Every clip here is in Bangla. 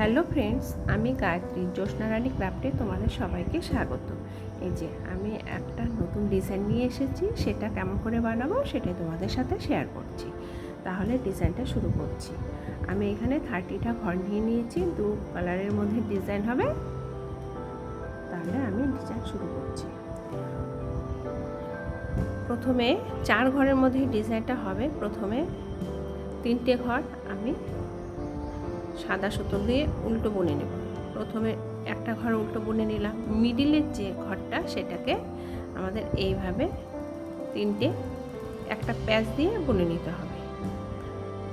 হ্যালো ফ্রেন্ডস, আমি গায়ত্রী জ্যোৎস্নারানী ক্রাফটে তোমাদের সবাইকে স্বাগত। এই যে, আমি একটা নতুন ডিজাইন নিয়ে এসেছি, সেটা কেমন করে বানাবো সেটাই তোমাদের সাথে শেয়ার করছি। তাহলে ডিজাইনটা শুরু করছি। আমি এখানে থার্টিটা ঘর নিয়ে নিয়েছি, দু কালারের মধ্যে ডিজাইন হবে। তাহলে আমি ডিজাইন শুরু করছি। প্রথমে চার ঘরের মধ্যে ডিজাইনটা হবে। প্রথমে তিনটে ঘর আমি সাদা সুতো দিয়ে উল্টো বুনে নেব। প্রথমে একটা ঘর উল্টো বুনে নিলাম। মিডিলের যে ঘরটা, সেটাকে আমাদের এইভাবে তিনটে একটা প্যাচ দিয়ে বুনে নিতে হবে।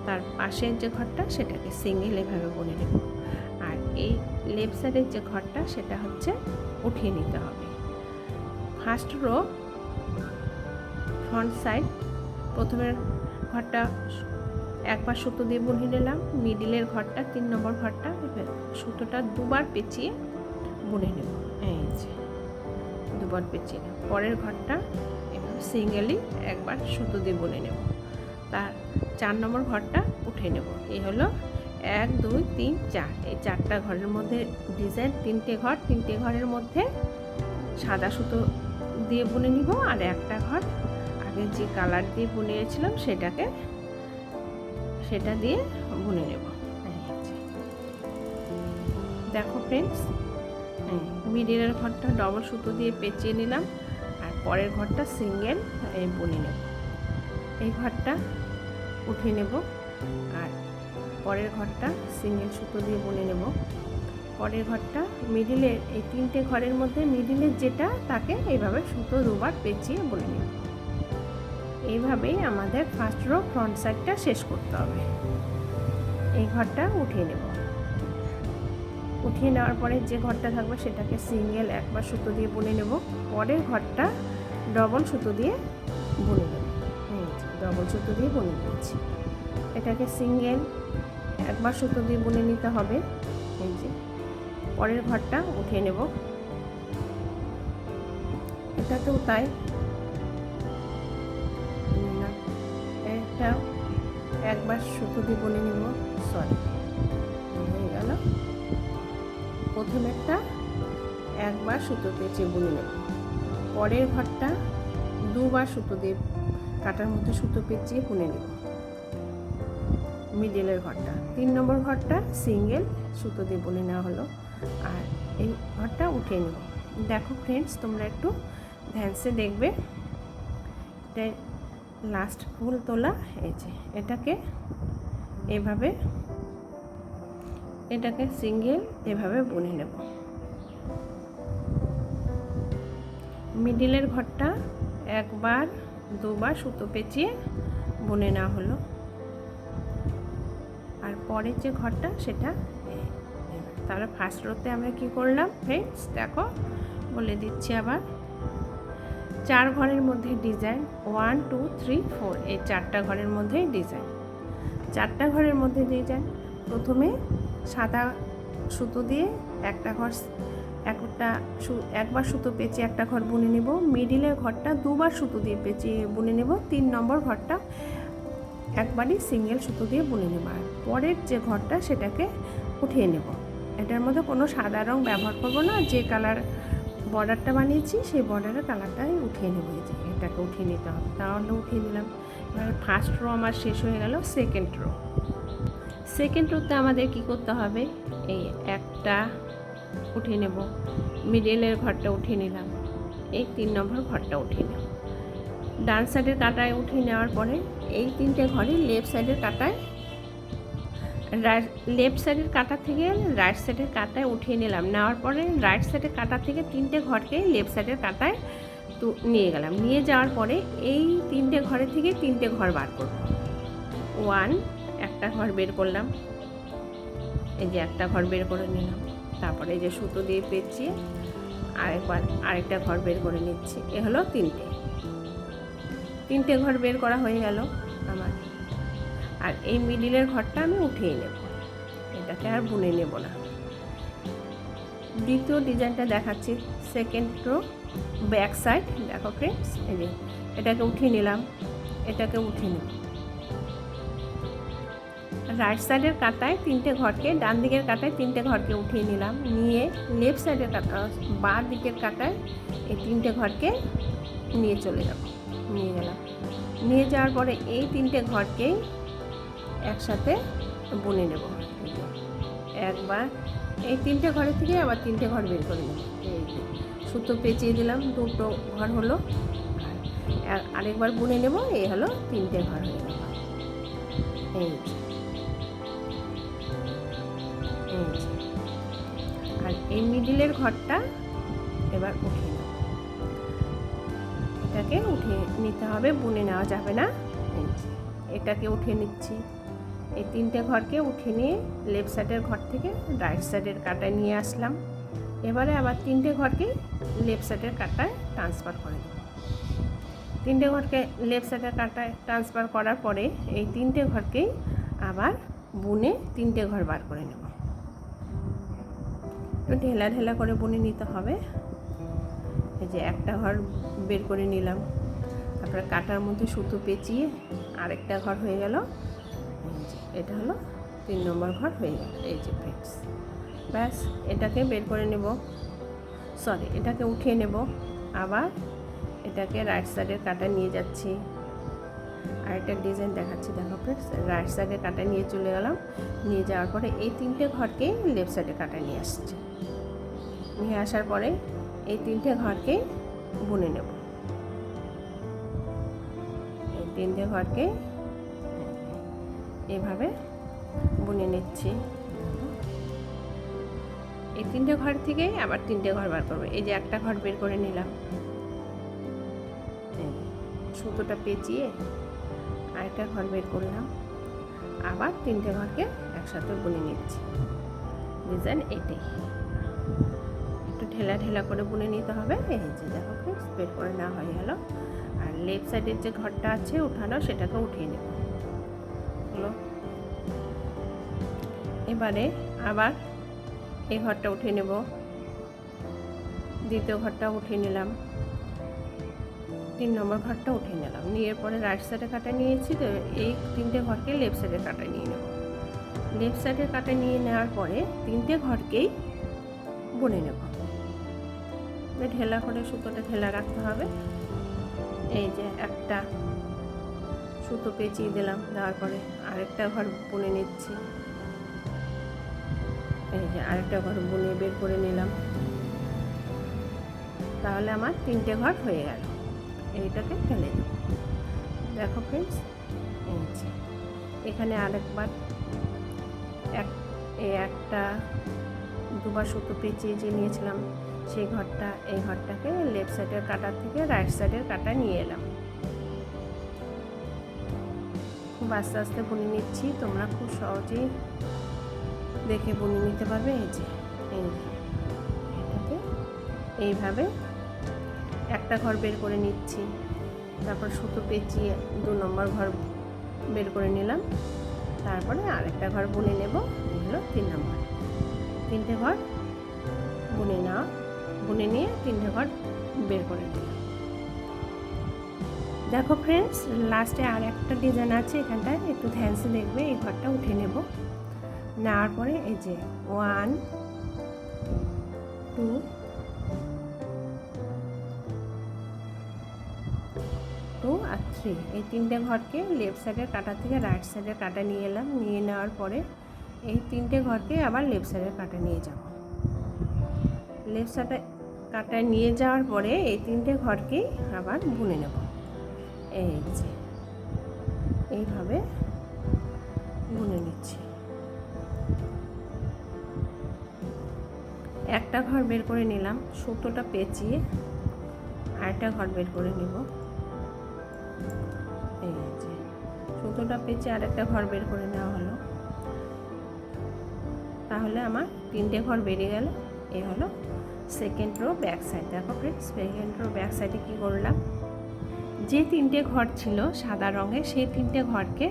তার পাশের যে ঘরটা, সেটাকে সিঙ্গেল এভাবে বুনে নেব। আর এই লেফট সাইডের যে ঘরটা, সেটা হচ্ছে উঠিয়ে নিতে হবে। ফার্স্ট রো, ফ্রন্ট সাইড, প্রথমের ঘরটা একবার সুতো দিয়ে বুনে নিলাম মিডিলের ঘরটা, তিন নম্বর ঘরটা সুতোটা দুবার পেঁচিয়ে বুনে নেব। এই যে, দুবার পেঁচিয়ে নেব। পরের ঘরটা এবার সিঙ্গেলি একবার সুতো দিয়ে বুনে নেব। তার চার নম্বর ঘরটা উঠে নেব। এই হলো এক, দুই, তিন, চার। এই চারটা ঘরের মধ্যে ডিজাইন তিনটে ঘর, তিনটে ঘরের মধ্যে সাদা সুতো দিয়ে বুনে নিব। আর একটা ঘর আগে যে কালার দিয়ে বুনিয়েছিলাম সেটাকে সেটা দিয়ে বুনে নেব। দেখো ফ্রেন্ডস মিডিলের ঘরটা ডবল সুতো দিয়ে পেঁচিয়ে নিলাম, আর পরের ঘরটা সিঙ্গেল বুনে নেব। এই ঘরটা উঠে নেব, আর পরের ঘরটা সিঙ্গেল সুতো দিয়ে বুনে নেব। পরের ঘরটা মিডিলের এই তিনটে ঘরের মধ্যে মিডিলের যেটা, তাকে এইভাবে সুতো দুবার পেঁচিয়ে বুনে নেব। এইভাবেই আমাদের ফার্স্ট রো ফ্রন্ট সাইডটা শেষ করতে হবে। এই ঘরটা উঠিয়ে নেব। উঠিয়ে নেওয়ার পরে যে ঘরটা থাকবে সেটাকে সিঙ্গেল একবার সুতো দিয়ে বুনে নেব। পরের ঘরটা ডবল সুতো দিয়ে বুনে নেব। ডবল সুতো দিয়ে বুনে নিয়েছি। এটাকে সিঙ্গেল একবার সুতো দিয়ে বুনে নিতে হবে। এই যে, পরের ঘরটা উঠিয়ে নেব। এটাতেও তাই। একটা, একবার সুতো দিয়ে বলে নিব সরি হয়ে গেল। প্রথমেরটা একবার সুতো পেঁচে বুনে নেব। পরের ঘরটা দুবার সুতো দিয়ে কাটার মধ্যে সুতো পেঁচিয়ে বুনে নেব। মিডিলের ঘরটা। তিন নম্বর ঘরটা সিঙ্গেল, সুতো দিয়ে বুনে নেওয়া হলো। আর এই ঘরটা উঠিয়ে নেব। দেখো ফ্রেন্ডস তোমরা একটু ধ্যানসে দেখবে। এটা লাস্ট ফুল তোলা যে এটাকে এভাবে, এটাকে সিঙ্গেল এভাবে বুনে নেব। মিডিলের ঘরটা একবার দুবার সুতো পেঁচিয়ে বুনে নেওয়া হলো। আর পরের যে ঘরটা, সেটা তাহলে ফার্স্ট রোতে আমরা কি করলাম? ফ্রেন্ডস দেখো, বলে দিচ্ছি আবার। চার ঘরের মধ্যে design one two three four এই চারটা ঘরের মধ্যেই ডিজাইন। চারটা ঘরের মধ্যে ডিজাইন, প্রথমে সাদা সুতো দিয়ে একটা ঘর একটা একবার সুতো পেঁচিয়ে একটা ঘর বুনে নেব। মিডিলের ঘরটা দুবার সুতো দিয়ে পেঁচিয়ে বুনে নেব। তিন নম্বর ঘরটা একবারই সিঙ্গেল সুতো দিয়ে বুনে নেব। আর পরের যে ঘরটা সেটাকে উঠিয়ে নেব। এটার মধ্যে কোনো সাদা রং ব্যবহার করব না, যে কালার বর্ডারটা বানিয়েছি, সেই বর্ডারের কালারটাই উঠিয়ে নেব এই যে, এটাকে উঠিয়ে নিতে হবে। তাহলে উঠিয়ে নিলাম। এবার ফার্স্ট রো আমার শেষ হয়ে গেল সেকেন্ড রো সেকেন্ড রোতে আমাদের কি করতে হবে? এই একটা উঠিয়ে নেব। মিডিলের ঘরটা উঠিয়ে নিলাম। এই তিন নম্বর ঘরটা উঠিয়ে নেব। ডান সাইডের কাটায় উঠিয়ে নেওয়ার পরে এই তিনটে ঘরে লেফট সাইডের কাটায় লেফট সাইডের কাটা থেকে রাইট সাইডের কাটায় উঠিয়ে নিলাম। নেওয়ার পরে রাইট সাইডের কাটা থেকে তিনটে ঘরকে লেফট সাইডের কাটায় তো নিয়ে গেলাম। নিয়ে যাওয়ার পরে এই তিনটে ঘরের থেকে তিনটে ঘর বার করব। ওয়ান একটা ঘর বের করলাম। এই যে একটা ঘর বের করে নিলাম। তারপরে এই যে সুতো দিয়ে পেঁচিয়ে আরেকবার আরেকটা ঘর বের করে নিচ্ছি। এ হলো তিনটে। তিনটে ঘর বের করা হয়ে গেল আমার। আর এই মিডিলের ঘরটা আমি উঠিয়ে নেব। এটাকে আর বুনে নেব না। দ্বিতীয় ডিজাইনটা দেখাচ্ছি সেকেন্ড রো ব্যাক সাইড দেখো ফ্রেন্ডস এই যে এটাকে উঠিয়ে নিলাম, এটাকে উঠিয়ে নেব রাইট সাইডের কাটায় তিনটে ঘরকে, ডান দিকের কাটায় তিনটে ঘরকে উঠিয়ে নিলাম। নিয়ে লেফট সাইডের কাটা বা দিকের কাটায় এই তিনটে ঘরকে নিয়ে চলে যাব। নিয়ে গেলাম। নিয়ে যাওয়ার পরে এই তিনটে ঘরকেই একসাথে বুনে নেব। একবার এই তিনটে ঘরের থেকে আবার তিনটে ঘর বের করে নেব। এই সুতো পেঁচিয়ে দিলাম, দুটো ঘর হলো। আর আরেকবার বুনে নেব, এই হলো তিনটে ঘর হয়ে গেল। এই আর এই মিডিলের ঘরটা এবার নেব। এটাকে উঠিয়ে নিতে হবে, বুনে নেওয়া যাবে না। এটাকে উঠিয়ে নিচ্ছি। এই তিনটে ঘরকে উঠিয়ে নিয়ে লেফট সাইডের ঘর থেকে রাইট সাইডের কাটায় নিয়ে আসলাম। এবারে আবার তিনটে ঘরকে লেফট সাইডের কাটায় ট্রান্সফার করে দেবো তিনটে ঘরকে লেফট সাইডের কাটায় ট্রান্সফার করার পরে এই তিনটে ঘরকেই আবার বুনে তিনটে ঘর বার করে নেব। ঢেলা ঢেলা করে বুনে নিতে হবে। এই যে একটা ঘর বের করে নিলাম। তারপরে কাটার মধ্যে সুতো পেঁচিয়ে আরেকটা ঘর হয়ে গেল। এটা হলো তিন নম্বর ঘর হয়ে গেল, এই যে ফ্রেন্ডস ব্যাস, এটাকে বের করে নেব। সরি এটাকে উঠিয়ে নেব। আবার এটাকে রাইট সাইডের কাটা নিয়ে যাচ্ছি। আর একটা ডিজাইন দেখাচ্ছি, দেখো ফ্রেন্ডস রাইট সাইডে কাটা নিয়ে চলে গেলাম। নিয়ে যাওয়ার পরে এই তিনটে ঘরকেই লেফট সাইডে কাটা নিয়ে আসছি। নিয়ে আসার পরে এই তিনটে ঘরকে বুনে নেব। এই তিনটে ঘরকে এভাবে বুনে নিচ্ছি। এই তিনটে ঘর থেকে আবার তিনটে ঘর বার করব। এই যে একটা ঘর বের করে নিলাম। সুতোটা পেঁচিয়ে আরেকটা ঘর বের করলাম। আবার তিনটে ঘরকে একসাথে বুনে নিচ্ছি। ডিজাইন এটাই। একটু ঢেলা ঢেলা করে বুনে নিতে হবে। এই যে দেখো বের করে নেওয়া হয়ে গেল। আর লেফট সাইডের যে ঘরটা আছে উঠানো, সেটাকে উঠিয়ে নেব। হলো এবারে আবার এই ঘরটা উঠে নেব। দ্বিতীয় ঘরটা উঠে নিলাম। তিন নম্বর ঘরটা উঠিয়ে নিলাম। নিয়ে পরে রাইট সাইডে কাটা নিয়েছি তো এই তিনটে ঘরকে লেফট সাইডে কাটা নিয়ে নেব। লেফট সাইডে কাটা নিয়ে নেওয়ার পরে তিনটে ঘরকেই বুনে নেব। ঢেলা করে সুতোটা ঢেলা রাখতে হবে। এই যে একটা সুতো পেঁচিয়ে দিলাম, দেওয়ার পরে আরেকটা ঘর বুনে নিচ্ছি। এই যে আরেকটা ঘর বুনে বের করে নিলাম। তাহলে আমার তিনটে ঘর হয়ে গেল। এইটাকে ফেলে দেব দেখো ফ্রেন্ডস এখানে আরেকবার এক, এই একটা দুবার সুতো পেঁচিয়ে যে নিয়েছিলাম, সেই ঘরটা, এই ঘরটাকে লেফট সাইডের কাটার থেকে রাইট সাইডের কাটা নিয়ে এলাম। খুব আস্তে আস্তে বুনে নিচ্ছি। তোমরা খুব সহজেই দেখে বুনে নিতে পারবে। এই যে এইভাবে একটা ঘর বের করে নিচ্ছি। তারপর সুতো পেঁচিয়ে দু নম্বর ঘর বের করে নিলাম। তারপরে আরেকটা ঘর বুনে নেব। এগুলো তিন নম্বর। তিনটে ঘর বুনে নেওয়া, বুনে নিয়ে তিনটে ঘর বের করে নিলাম দেখো ফ্রেন্ডস লাস্টে আর একটা ডিজাইন আছে এখানটায়, একটু ধ্যানসে দেখবে, এই ঘরটা উঠে নেব। নেওয়ার পরে এই যে ওয়ান টু টু আর থ্রি এই তিনটে ঘরকে লেফট সাইডের কাটা থেকে রাইট সাইডের কাটা নিয়ে এলাম, নিয়ে নেওয়ার পরে এই তিনটে ঘরকে আবার লেফট সাইডের কাটা নিয়ে যাব। লেফট সাইডে কাটা নিয়ে যাওয়ার পরে এই তিনটে ঘরকেই আবার বুনে নেব। এই যে, এইভাবে বুনে নিচ্ছি। একটা ঘর বের করে নিলাম সুতোটা পেঁচিয়ে আরেকটা ঘর বের করে নেব। এই যে সুতোটা পেঁচিয়ে আরেকটা ঘর বের করে নেওয়া হলো। তাহলে আমার তিনটে ঘর বেরিয়ে গেল। এ হলো সেকেন্ড রো ব্যাক সাইড দেখো ফ্রেন্ডস সেকেন্ড রো ব্যাক সাইডে কী করলাম? যে তিনটে ঘর ছিল সাদা রঙের, সেই তিনটে ঘরকে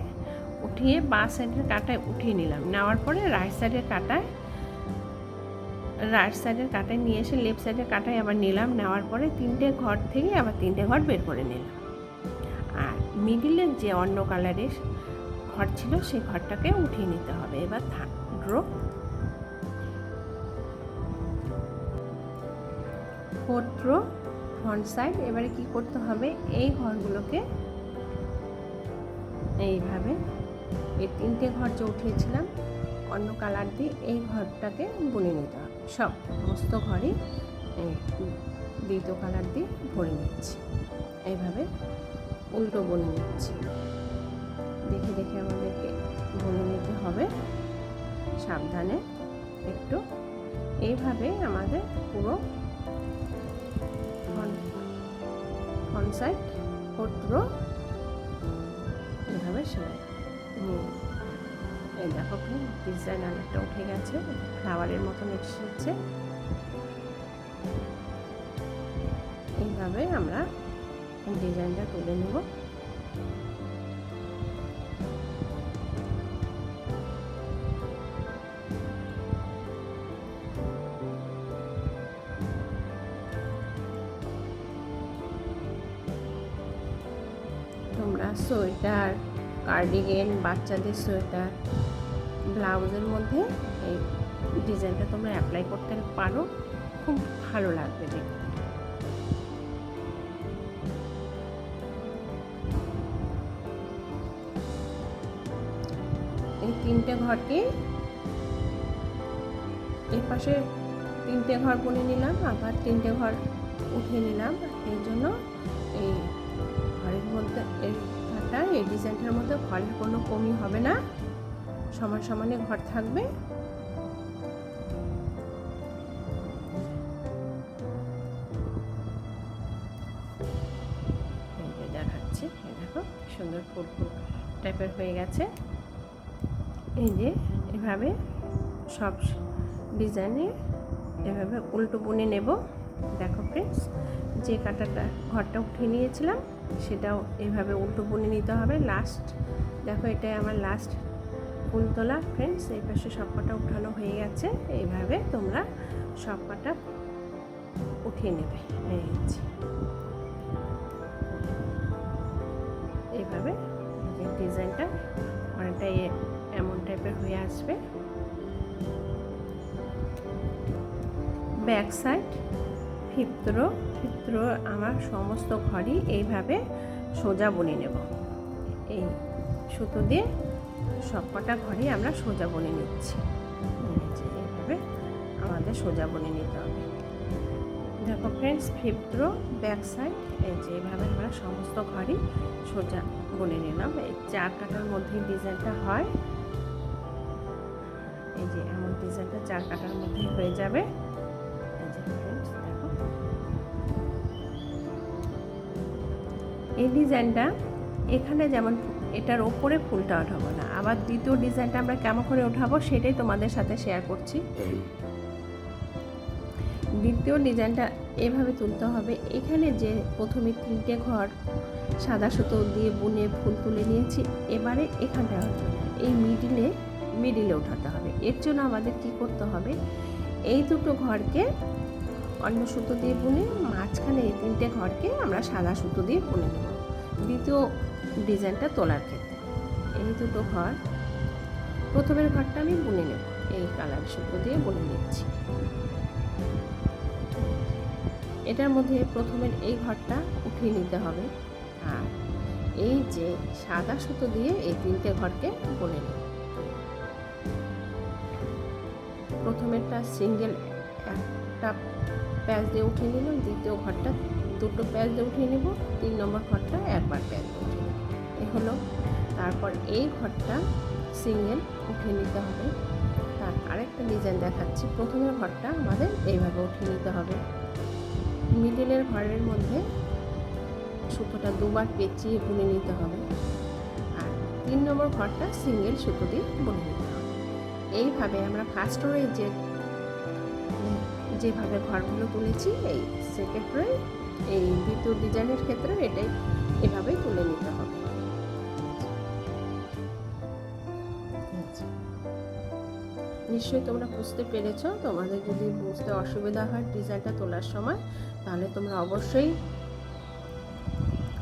উঠিয়ে বা সাইডের কাটায় উঠিয়ে নিলাম। নেওয়ার পরে রাইট সাইডের কাটায় রাইট সাইডের কাটায় নিয়ে এসে লেফট সাইডের কাটায় আবার নিলাম। নেওয়ার পরে তিনটে ঘর থেকে আবার তিনটে ঘর বের করে নিলাম। আর মিডিলের যে অন্য কালারের ঘর ছিল, সেই ঘরটাকে উঠিয়ে নিতে হবে। এবার draw fourth row front side এবারে কি করতে হবে? এই ঘরগুলোকে এইভাবে এই তিনটে ঘর যে উঠিয়েছিলাম, অন্য কালার দিয়ে এই ঘরটাকে বুনে নিতে হবে। সব, সমস্ত ঘরই দ্বিতীয় কালার দিয়ে ভরে নিচ্ছি। এইভাবে উল্টো বনে নিচ্ছি। দেখে দেখে আমাদেরকে বুনে নিতে হবে। সাবধানে একটু। এইভাবে আমাদের পুরো ফ্রন্ট সাইড পত্র, এভাবে সেলাই এই দেখো ডিজাইন অনেকটা উঠে গেছে, ফ্লাওয়ারের মতন এসেছে। এইভাবে আমরা ডিজাইনটা তুলে নেব। কার্ডিগেন বাচ্চাদের সোয়েটার, ব্লাউজের মধ্যে এই ডিজাইনটা তোমরা অ্যাপ্লাই করতে পারো। খুব ভালো লাগবে দেখতে। এই তিনটে ঘরকে এর পাশে তিনটে ঘর বুনে নিলাম, আবার তিনটে ঘর উঠে নিলাম। এই জন্য এই ঘরের মধ্যে এই ঘরটা এই ডিজাইনটার মধ্যে ঘরের কোনো কমি হবে না। সমান সমানে ঘর থাকবে। দেখাচ্ছি দেখো সুন্দর ফুল ফুল টাইপের হয়ে গেছে। এই যে এভাবে সব ডিজাইনে এভাবে উল্টো বুনে নেব। দেখো ফ্রেন্ডস যে কাটাটা ঘরটা উঠিয়ে নিয়েছিলাম সেটাও এভাবে উল্টো বুনে নিতে হবে। লাস্ট দেখো এটাই আমার লাস্ট ফুল তোলা। ফ্রেন্ডস এই পাশে সব কটা উঠানো হয়ে গেছে। এইভাবে তোমরা সব কটা উঠিয়ে নেবে। হয়ে হচ্ছে এইভাবে ডিজাইনটা অনেকটা এমন টাইপের হয়ে আসবে। Back side fifth row fifth row আমার সমস্ত ঘরই এইভাবে সোজা বুনে নেব। এই সুতো দিয়ে সব কটা ঘরই আমরা সোজা বনে নিচ্ছি। এইভাবে আমাদের সোজা বনে নিতে হবে। দেখো friends fifth row back side এই যে এইভাবে আমরা সমস্ত ঘরই সোজা বনে নিলাম। এই চার কাটার মধ্যে ডিজাইনটা হয়। এই যে এমন ডিজাইনটা চার কাটার মধ্যে হয়ে যাবে। এই ডিজাইনটা এখানে যেমন এটার ওপরে ফুলটা ওঠাবো না, আবার দ্বিতীয় ডিজাইনটা আমরা কেমন করে ওঠাবো সেটাই তোমাদের সাথে শেয়ার করছি। দ্বিতীয় ডিজাইনটা এভাবে তুলতে হবে, এখানে যে প্রথমে তিনটে ঘর, সাদা সুতো দিয়ে বুনে ফুল তুলে নিয়েছি, এবারে এখানটা এই মিডিলে মিডিলে ওঠাতে হবে। এর জন্য আমাদের কি করতে হবে, এই দুটো ঘরকে অন্য সুতো দিয়ে বুনে মাঝখানে এই তিনটে ঘরকে আমরা সাদা সুতো দিয়ে বুনে নেব। দ্বিতীয় ডিজাইনটা তোলার ক্ষেত্রে। এই দুটো ঘর, প্রথমের ঘরটা আমি বুনে নেব। এই কালার সুতো দিয়ে বুনে নিচ্ছি। এটার মধ্যে প্রথমের এই ঘরটা উঠিয়ে নিতে হবে। আর এই যে সাদা সুতো দিয়ে এই তিনটে ঘরকে বুনে নেব। প্রথমেরটা সিঙ্গেল একটা প্যাচ দিয়ে উঠিয়ে নিলাম, দ্বিতীয় ঘরটা দুটো প্যাঁচ দিয়ে উঠিয়ে নেব, তিন নম্বর ঘরটা একবার প্যাঁচ দিয়ে উঠিয়ে নেব। এ হলো, তারপর এই ঘরটা সিঙ্গেল উঠিয়ে নিতে হবে। তার আরেকটা ডিজাইন দেখাচ্ছি, প্রথমের ঘরটা আমাদের এইভাবে উঠিয়ে নিতে হবে। মিডিলের ঘরের মধ্যে সুতোটা দুবার পেঁচিয়ে বুনে নিতে হবে আর তিন নম্বর ঘরটা সিঙ্গেল সুতো দিয়ে বুনে নিতে হবে। এইভাবে আমরা ফার্স্ট রোয়ে যে যেভাবে ঘরগুলো তুলেছি এই সেকেন্ড রোয়ে এই দ্বিতীয় ডিজাইনের ক্ষেত্রে এটাই এভাবেই তুলে নিতে হবে। নিশ্চয়ই তোমরা বুঝতে পেরেছ তোমাদের যদি বুঝতে অসুবিধা হয় ডিজাইনটা তোলার সময় তাহলে তোমরা অবশ্যই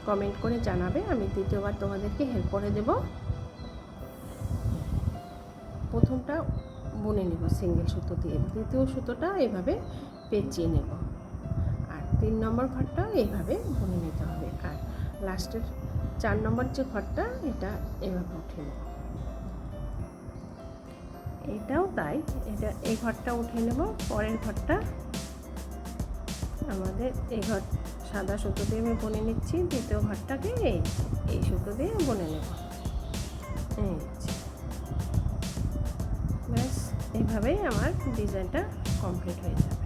কমেন্ট করে জানাবে আমি দ্বিতীয়বার তোমাদেরকে হেল্প করে দেব। প্রথমটা বুনে নেব, সিঙ্গেল সুতো দিয়ে। দ্বিতীয় সুতোটা এভাবে পেঁচিয়ে নেব। আর তিন নম্বর ঘরটা এইভাবে বুনে নিতে হবে। আর লাস্টের চার নম্বর যে ঘরটা, এটা এভাবে উঠে নেব। এটাও তাই। এটা এই ঘরটা উঠে নেব। পরের ঘরটা আমাদের এই ঘর সাদা সুতো দিয়ে আমি বনে নিচ্ছি। দ্বিতীয় ঘরটাকে এই সুতো দিয়ে বনে নেব। এই। এইভাবেই আমার ডিজাইনটা কমপ্লিট হয়ে যাবে।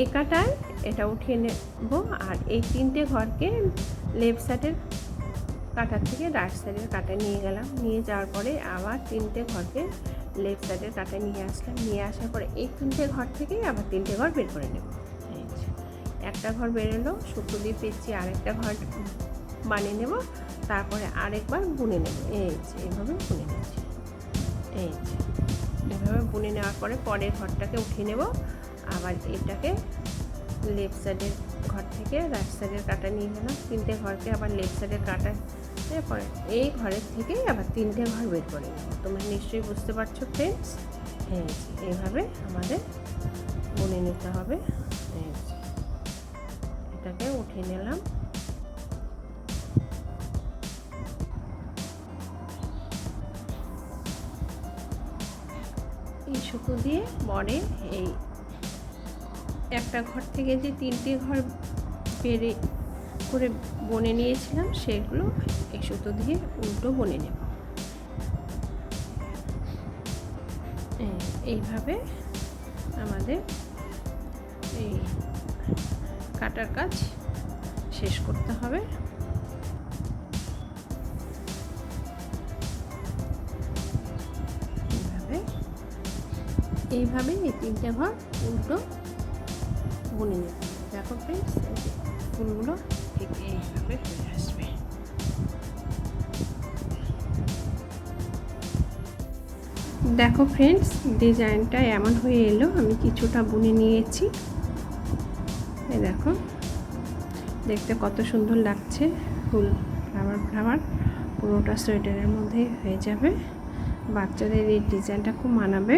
এই কাটায় এটা উঠিয়ে নেব আর এই তিনটে ঘরকে লেফট সাইডের কাটার থেকে রাইট সাইডের কাটায় নিয়ে গেলাম। নিয়ে যাওয়ার পরে আবার তিনটে ঘরকে লেফট সাইডের কাটায় নিয়ে আসলাম। নিয়ে আসার পরে এই তিনটে ঘর থেকেই আবার তিনটে ঘর বের করে নেব। একটা ঘর বেরোলো সুতো দিয়ে পেঁচিয়ে আরেকটা ঘর বানিয়ে নেব, তারপরে আরেকবার বুনে নেব। এই এইভাবে বুনে নিচ্ছি। এই এভাবে বুনে নেওয়ার পরে পরের ঘরটাকে উঠিয়ে নেব। আবার এটাকে লেফট সাইডের ঘর থেকে রাইট সাইডের কাটা নিয়ে গেলাম তিনটে ঘরকে আবার লেফট সাইডের কাটা পরে এই ঘরের থেকেই আবার তিনটে ঘর বের করে নেব। তোমরা নিশ্চয়ই বুঝতে পারছ ফ্রেন্ডস হ্যাঁ এইভাবে আমাদের বুনে নিতে হবে। এই এটাকে উঠিয়ে নিলাম। সুতো দিয়ে পরে এই একটা ঘর থেকে যে তিনটে ঘর বেড়ে করে বনে নিয়েছিলাম, সেগুলো এই সুতো দিয়ে উল্টো বনে নেব। এই- এইভাবে আমাদের এই কাটার কাজ শেষ করতে হবে। এইভাবে এই তিনটে ঘর উল্টো বুনে নেব। দেখো ফ্রেন্ডস ফুলগুলো ঠিক এইভাবে হয়ে আসবে। দেখো ফ্রেন্ডস ডিজাইনটা এমন হয়ে এলো, আমি কিছুটা বুনে নিয়েছি। দেখো, দেখতে কত সুন্দর লাগছে, ফুল ফ্লাওয়ার ফ্লাওয়ার পুরোটা সোয়েটারের মধ্যে হয়ে যাবে। বাচ্চাদের এই ডিজাইনটা খুব মানাবে।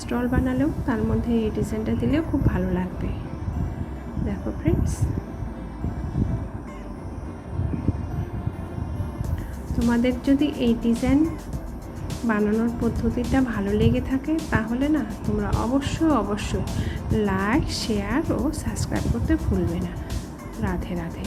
স্টল বানালেও তার মধ্যে এই ডিজাইনটা দিলেও খুব ভালো লাগবে। দেখো ফ্রেন্ডস তোমাদের যদি এই ডিজাইন বানানোর পদ্ধতিটা ভালো লেগে থাকে, তাহলে না তোমরা অবশ্যই অবশ্যই লাইক শেয়ার ও সাবস্ক্রাইব করতে ভুলবে না। রাধে রাধে।